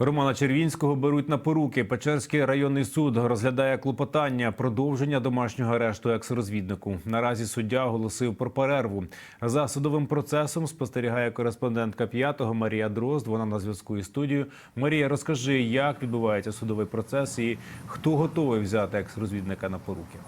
Романа Червінського беруть на поруки. Печерський районний суд розглядає клопотання продовження домашнього арешту екс-розвіднику. Наразі суддя оголосив про перерву. За судовим процесом спостерігає кореспондентка п'ятого Марія Дрозд. Вона на зв'язку із студією. Марія, розкажи, як відбувається судовий процес і хто готовий взяти екс-розвідника на поруки.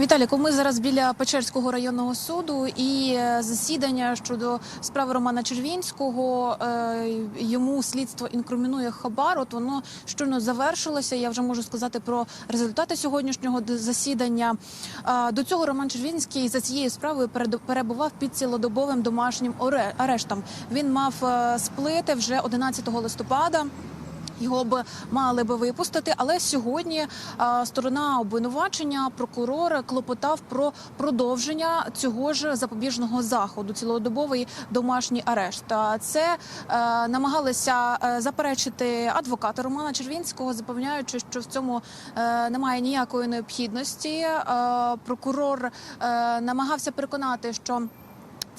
Віталіку, ми зараз біля Печерського районного суду і е, засідання щодо справи Романа Червінського. е, Йому слідство інкримінує хабар. От воно щойно завершилося. Я вже можу сказати про результати сьогоднішнього засідання. До цього Роман Червінський за цією справою перебував під цілодобовим домашнім арештом. Він мав е, сплити вже 11 листопада. Його б мали би випустити, але сьогодні сторона обвинувачення, прокурор клопотав про продовження цього ж запобіжного заходу, цілодобовий домашній арешт. Це е, намагалися е, заперечити адвокати Романа Червінського, запевняючи, що в цьому е, немає ніякої необхідності. Е, прокурор е, намагався переконати, що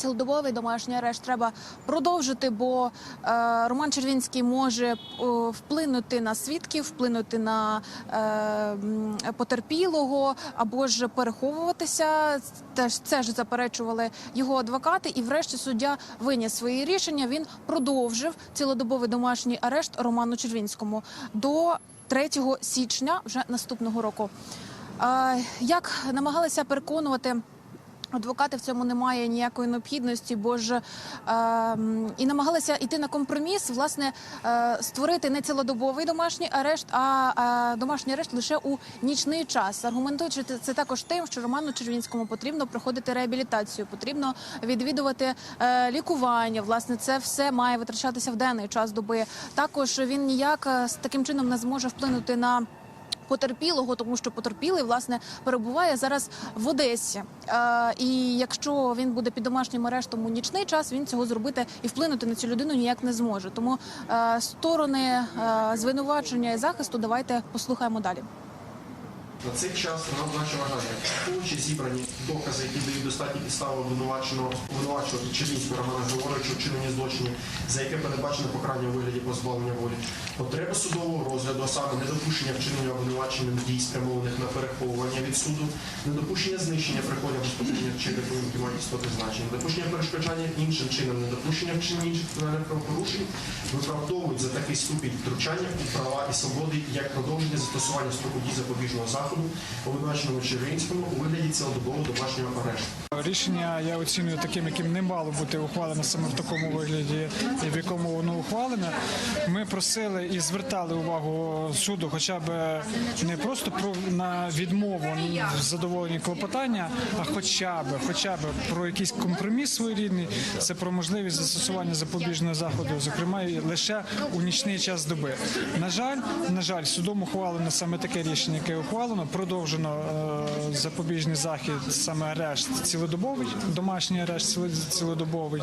Цілодобовий домашній арешт треба продовжити, бо е, Роман Червінський може о, вплинути на свідків, вплинути на е, потерпілого або ж переховуватися. Теж це ж заперечували його адвокати. І, врешті, суддя виніс свої рішення. Він продовжив цілодобовий домашній арешт Роману Червінському до 3 січня вже наступного року. Е, як намагалися переконувати. Адвокати в цьому немає ніякої необхідності, бо ж е, і намагалися йти на компроміс, власне, е, створити не цілодобовий домашній арешт, а е, домашній арешт лише у нічний час. Аргументуючи це- також тим, що Роману Червінському потрібно проходити реабілітацію, потрібно відвідувати е, лікування. Власне, це все має витрачатися в денний час доби. Також він ніяк е, з таким чином не зможе вплинути на потерпілого, тому що потерпілий власне перебуває зараз в Одесі. Е, і якщо він буде під домашнім арештом у нічний час, він цього зробити і вплинути на цю людину ніяк не зможе. Тому е, сторони е, звинувачення і захисту давайте послухаємо далі. На цей час на наше вважання, враховуючи зібрані докази, які дають достатні підстави обвинуваченого обвинувачувати Чернівського Романа Григоровича вчинення злочинів, за яке передбачено покарання у вигляді позбавлення волі, потреба судового розгляду, а саме недопущення вчинення обвинуваченим дій, спрямованих на переховування від суду, недопущення знищення приходів господарів чи мають істотне значення, недопущення перешкоджання іншим чином, недопущення вчинення інших кримінальних правопорушень виправдовують за такий ступінь втручання у права і свободи як продовження застосування строку дій запобіжного заходу обвинуваченому Червінському у вигляді цілодобового домашнього арешту. Рішення я оцінюю таким, яким не мало бути ухвалене саме в такому вигляді, і в якому воно ухвалене. Ми просили і звертали увагу суду, хоча б не просто про на відмову в задоволенні клопотання, а хоча б, хоча б про якийсь компроміс своєрідний. Це про можливість застосування запобіжного заходу, зокрема лише у нічний час доби. На жаль, на жаль, судом ухвалено саме таке рішення, яке ухвалено. Продовжено е, запобіжний захід, саме арешт цілодобовий, домашній арешт цілодобовий.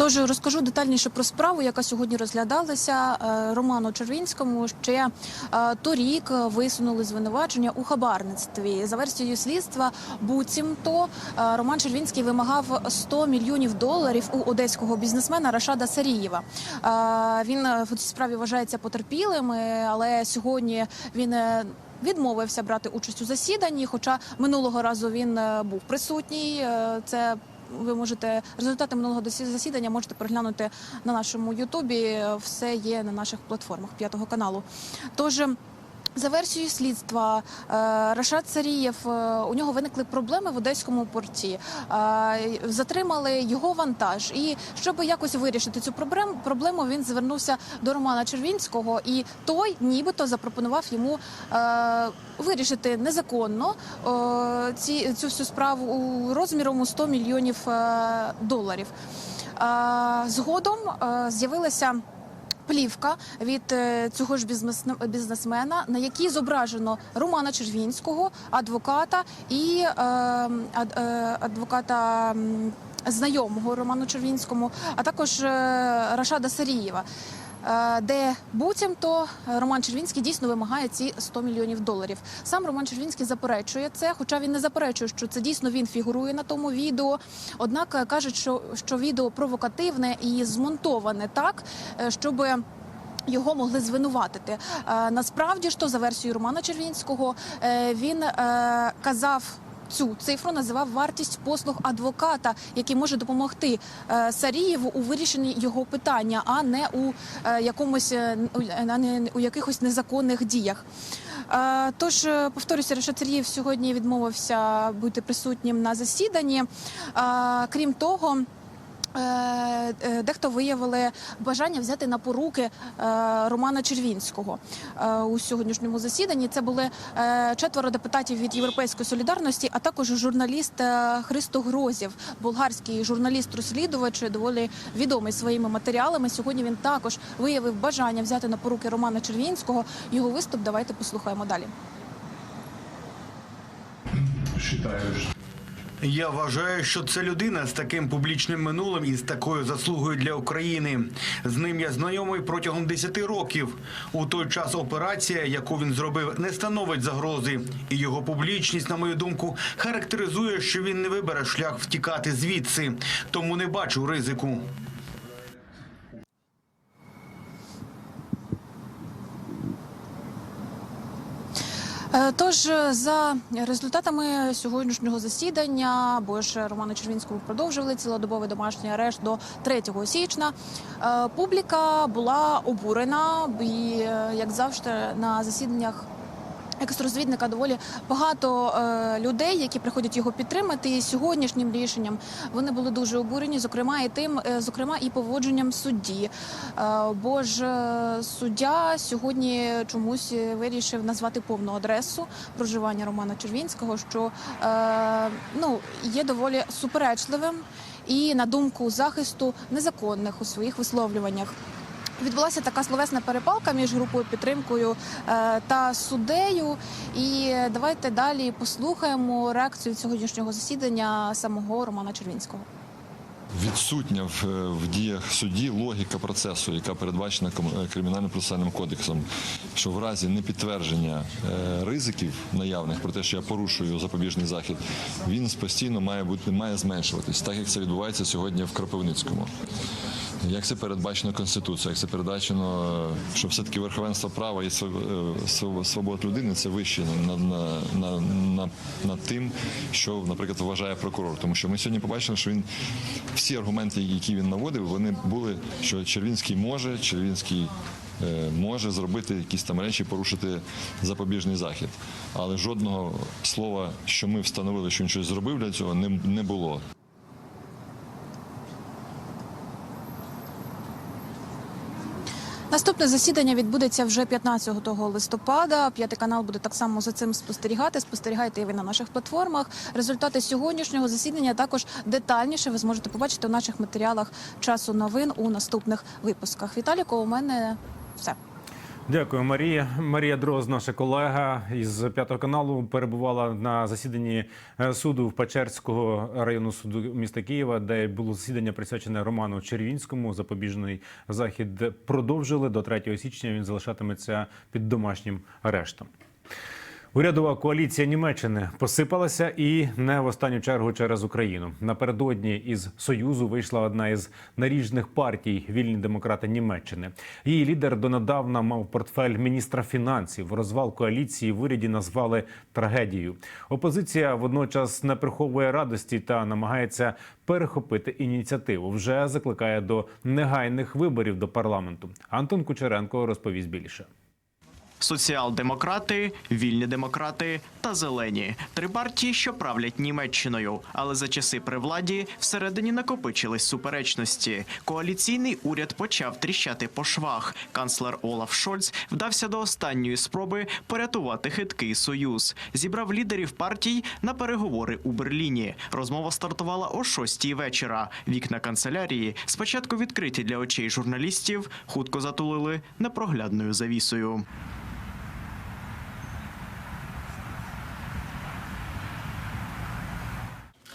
Тож розкажу детальніше про справу, яка сьогодні розглядалася Е, Роману Червінському. Ще е, торік висунули звинувачення у хабарництві. За версією слідства, буцімто е, Роман Червінський вимагав 100 мільйонів доларів у одеського бізнесмена Рашада Сарієва. Він в цій справі вважається потерпілим, але сьогодні він. Відмовився брати участь у засіданні, хоча минулого разу він був присутній. Це ви можете результати минулого засідання можете переглянути на нашому Ютубі. Все є на наших платформах п'ятого каналу. Тож. За версією слідства, е, Рашад Сарієв е, у нього виникли проблеми в одеському порті. Е, Затримали його вантаж, і щоб якось вирішити цю проблем- проблему, він звернувся до Романа Червінського, і той, нібито, запропонував йому вирішити незаконно цю всю справу у розміром у 100 мільйонів доларів. Згодом з'явилася плівка від е, цього ж бізнесмена, на якій зображено Романа Червінського, адвоката і е, ад- е, адвоката. Знайомого Роману Червінському, а також е, Рашада Сарієва. Е, де буцімто Роман Червінський дійсно вимагає ці 100 мільйонів доларів. Сам Роман Червінський заперечує це, хоча він не заперечує, що це дійсно він фігурує на тому відео. Однак е, кажуть, що, що відео провокативне і змонтоване так, е, щоб його могли звинуватити. Насправді ж то за версією Романа Червінського він казав. Цю цифру називав вартість послуг адвоката, який може допомогти е, Сарієву у вирішенні його питання, а не у е, якомусь е, а не у якихось незаконних діях. Тож повторюся, Решат Сергієв сьогодні відмовився бути присутнім на засіданні. Крім того. Е, е, Дехто виявили бажання взяти на поруки е, Романа Червінського у сьогоднішньому засіданні. Це були четверо депутатів від Європейської солідарності, а також журналіст Христо Грозів, болгарський журналіст-розслідувач, доволі відомий своїми матеріалами. Сьогодні він також виявив бажання взяти на поруки Романа Червінського. Його виступ давайте послухаємо далі. считаю, что Я вважаю, що це людина з таким публічним минулим і з такою заслугою для України. З ним я знайомий протягом 10 років. У той час операція, яку він зробив, не становить загрози, і його публічність, на мою думку, характеризує, що він не вибере шлях втікати звідси. Тому не бачу ризику. Тож е, за результатами сьогоднішнього засідання, бо ж Романа Червінського продовжували цілодобовий домашній арешт до 3 січня. е, Публіка була обурена, і е, як завжди на засіданнях. Екстрозвідника доволі багато е, людей, які приходять його підтримати. І сьогоднішнім рішенням вони були дуже обурені, зокрема і тим, е, зокрема і поводженням судді. Е, бо ж суддя сьогодні чомусь вирішив назвати повну адресу проживання Романа Червінського, що ну є доволі суперечливим і на думку захисту незаконних у своїх висловлюваннях. Відбулася така словесна перепалка між групою підтримкою е, та суддею. І давайте далі послухаємо реакцію сьогоднішнього засідання самого Романа Червінського. відсутня в, в діях судді логіка процесу, яка передбачена е, кримінальним процесуальним кодексом, що в разі непідтвердження е, ризиків наявних про те, що я порушую запобіжний захід, він постійно має бути має зменшуватись, так як це відбувається сьогодні в Кропивницькому. Як це передбачено Конституцією, як це передбачено, що все-таки верховенство права і е, св- свобод людини це вище над, на, на, на, над тим, що, наприклад, вважає прокурор. Тому що ми сьогодні побачили, що він всі аргументи, які він наводив, вони були, що Червінський може, Червінський. е, Може зробити якісь там речі, порушити запобіжний захід, але жодного слова, що ми встановили, що він щось зробив для цього, не було. Наступне засідання відбудеться вже 15 листопада. П'ятий канал буде так само за цим спостерігати. Спостерігайте і ви на наших платформах. Результати сьогоднішнього засідання також детальніше ви зможете побачити у наших матеріалах часу новин у наступних випусках. Віталіко, у мене все. Дякую, Марія. Марія Дроз, наша колега із п'ятого каналу, перебувала на засіданні е, суду в Печерського району суду міста Києва, де було засідання присвячене Роману Червінському. Запобіжний захід продовжили до 3 січня. Він залишатиметься під домашнім арештом. Урядова коаліція Німеччини посипалася і не в останню чергу через Україну. Напередодні із союзу вийшла одна із наріжних партій вільні демократи Німеччини. Її лідер донедавна мав портфель міністра фінансів. Розвал коаліції в уряді назвали трагедією. Опозиція водночас не приховує радості та намагається перехопити ініціативу. Вже закликає до негайних виборів до парламенту. Антон Кучеренко розповість більше. Соціал-демократи, вільні демократи та зелені три партії, що правлять Німеччиною. Але за часи при владі всередині накопичились суперечності. Коаліційний уряд почав тріщати по швах. Канцлер Олаф Шольц вдався до останньої спроби порятувати хиткий союз. Зібрав лідерів партій на переговори у Берліні. Розмова стартувала о шостій вечора. Вікна канцелярії спочатку відкриті для очей журналістів, хутко затулили непроглядною завісою.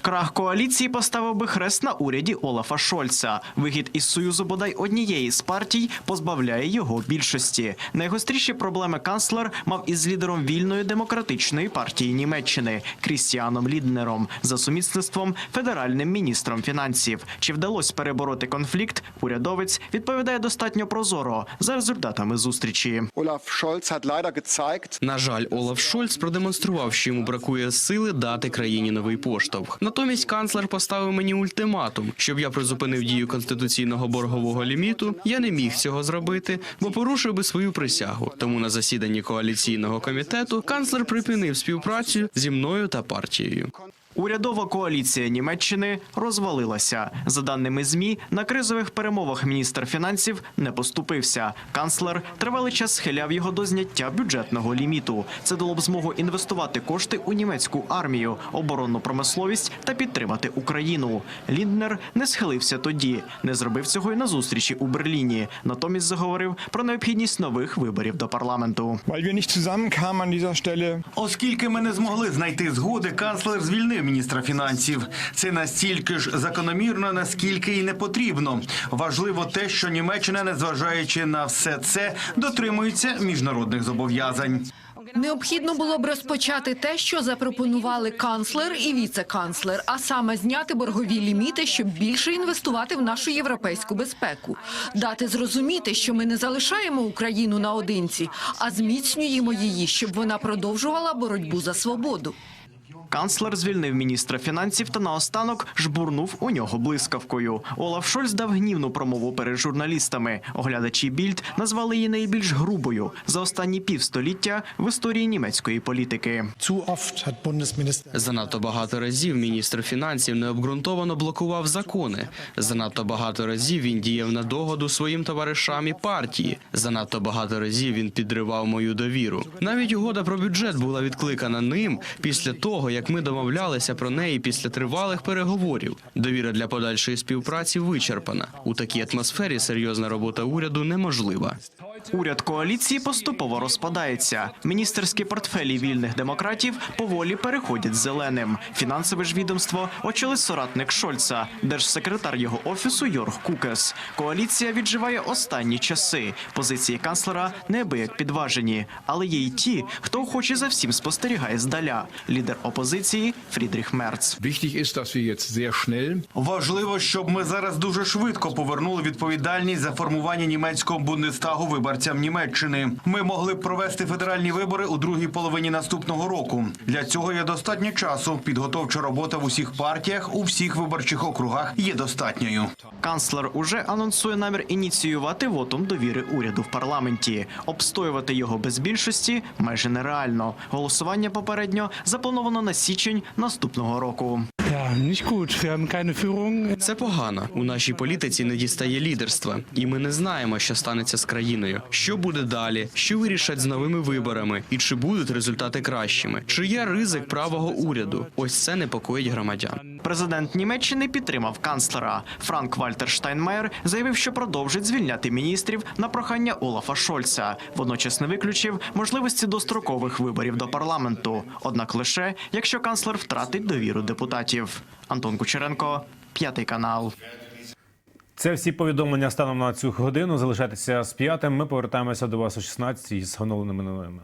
Крах коаліції поставив би хрест на уряді Олафа Шольца. Вихід із союзу бодай однієї з партій позбавляє його більшості. Найгостріші проблеми канцлер мав із лідером вільної демократичної партії Німеччини Крістіаном Ліднером за сумісництвом федеральним міністром фінансів. Чи вдалося перебороти конфлікт? Урядовець відповідає достатньо прозоро за результатами зустрічі. Olaf Scholz hat leider gezeigt, На жаль, Олаф Шольц продемонстрував, що йому бракує сили дати країні новий поштовх. Натомість канцлер поставив мені ультиматум, щоб я призупинив дію конституційного боргового ліміту. Я не міг цього зробити, бо порушив би свою присягу. Тому на засіданні коаліційного комітету канцлер припинив співпрацю зі мною та партією. Урядова коаліція Німеччини розвалилася. За даними змі, на кризових перемовах міністр фінансів не поступився. Канцлер тривалий час схиляв його до зняття бюджетного ліміту. Це дало б змогу інвестувати кошти у німецьку армію, оборонну промисловість та підтримати Україну. Лінднер не схилився тоді, не зробив цього й на зустрічі у Берліні. Натомість заговорив про необхідність нових виборів до парламенту. Оскільки ми не змогли знайти згоди, канцлер звільнив міністра фінансів. Це настільки ж закономірно, наскільки і не потрібно. Важливо те, що Німеччина, незважаючи на все це, дотримується міжнародних зобов'язань. Необхідно було б розпочати те, що запропонували канцлер і віце-канцлер, а саме зняти боргові ліміти, щоб більше інвестувати в нашу європейську безпеку, дати зрозуміти, що ми не залишаємо Україну наодинці, а зміцнюємо її, щоб вона продовжувала боротьбу за свободу. Канцлер звільнив міністра фінансів та наостанок жбурнув у нього блискавкою. Олаф Шольц дав гнівну промову перед журналістами. Оглядачі Більд назвали її найбільш грубою за останні півстоліття в історії німецької політики. Занадто багато разів міністр фінансів необґрунтовано блокував закони. Занадто багато разів він діяв на догоду своїм товаришам і партії. Занадто багато разів він підривав мою довіру. Навіть угода про бюджет була відкликана ним після того, як ми домовлялися про неї після тривалих переговорів. Довіра для подальшої співпраці вичерпана. У такій атмосфері серйозна робота уряду неможлива. Уряд коаліції поступово розпадається. Міністерські портфелі вільних демократів поволі переходять зеленим. Фінансове ж відомство очолить соратник Шольца, держсекретар його офісу Йорг Кукес. Коаліція відживає останні часи. Позиції канцлера неабияк підважені, але є й ті, хто охоче за всім спостерігає здаля. Лідер опозиції Фрідріх Мерц. Важливо, щоб ми зараз дуже швидко повернули відповідальність за формування німецького бундестагу виборцям Німеччини. Ми могли б провести федеральні вибори у другій половині наступного року. Для цього є достатньо часу. Підготовча робота в усіх партіях, у всіх виборчих округах є достатньою. Канцлер уже анонсує намір ініціювати вотум довіри уряду в парламенті. Обстоювати його без більшості майже нереально. Голосування попередньо заплановано на січень наступного року. Це погано. У нашій політиці не дістає лідерства, і ми не знаємо, що станеться з країною. Що буде далі? Що вирішать з новими виборами? І чи будуть результати кращими? Чи є ризик правого уряду? Ось це непокоїть громадян. Президент Німеччини підтримав канцлера. Франк Вальтер Штайнмаєр заявив, що продовжить звільняти міністрів на прохання Олафа Шольца. Водночас не виключив можливості дострокових виборів до парламенту. Однак лише якщо канцлер втратить довіру депутатів. Київ, Антон Кучеренко, п'ятий канал. Це всі повідомлення станом на цю годину. Залишайтеся з п'ятим. Ми повертаємося до вас о 16 із оновленими новинами.